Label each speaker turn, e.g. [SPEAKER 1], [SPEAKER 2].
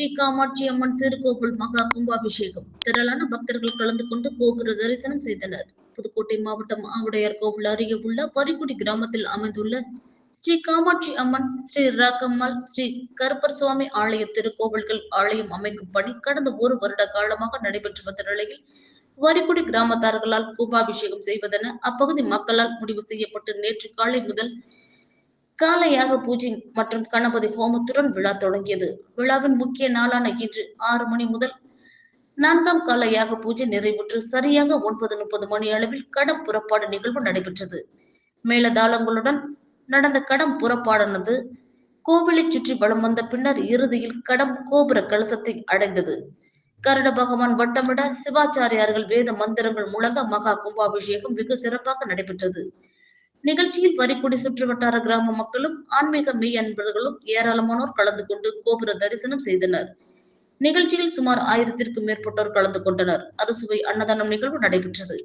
[SPEAKER 1] ஸ்ரீ காமாட்சி அம்மன் திருக்கோவில் மகா கும்பாபிஷேகம். திரளான பக்தர்கள் கலந்து கொண்டு கோபுர தரிசனம் செய்தனர். புதுக்கோட்டை மாவட்டம் ஆவுடையார் கோவில் அருகே உள்ள பரிகுடி கிராமத்தில் அமைந்துள்ள ஸ்ரீ காமாட்சி அம்மன் ஸ்ரீ ராக்கம்மாள் ஸ்ரீ கருப்பர் சுவாமி ஆலய திருக்கோவில்கள் ஆலயம் அமைக்கும் பணி கடந்த ஒரு வருட காலமாக நடைபெற்று வந்த நிலையில் வரிக்குடி கிராமத்தார்களால் கும்பாபிஷேகம் செய்வதென அப்பகுதி மக்களால் முடிவு செய்யப்பட்டு நேற்று காலை முதல் காலையாக பூஜை மற்றும் கணபதி ஹோமத்துடன் விழா தொடங்கியது. விழாவின் முக்கிய நாளான இன்று ஆறு மணி முதல் நான்காம் காலையாக பூஜை நிறைவுற்று சரியாக ஒன்பது முப்பது மணி அளவில் கடம் புறப்பாடு நிகழ்வு நடைபெற்றது. மேலதாளங்களுடன் நடந்த கடம் புறப்பாடானது கோவிலை சுற்றி வலம் வந்த பின்னர் இறுதியில் கடம் கோபுர கலசத்தை அடைந்தது. கருட பகவான் வட்டமிட சிவாச்சாரியார்கள் வேத மந்திரங்கள் முழங்க மகா கும்பாபிஷேகம் வெகு சிறப்பாக நடைபெற்றது. நிகழ்ச்சியில் வரிக்குடி சுற்றுவட்டார கிராம மக்களும் ஆன்மீக மெய் அன்பர்களும் ஏராளமானோர் கலந்து கொண்டு கோபுர தரிசனம் செய்தனர். நிகழ்ச்சியில் சுமார் ஆயிரத்திற்கும் மேற்பட்டோர் கலந்து கொண்டனர். அறுசுவை அன்னதானம் நிகழ்வு நடைபெற்றது.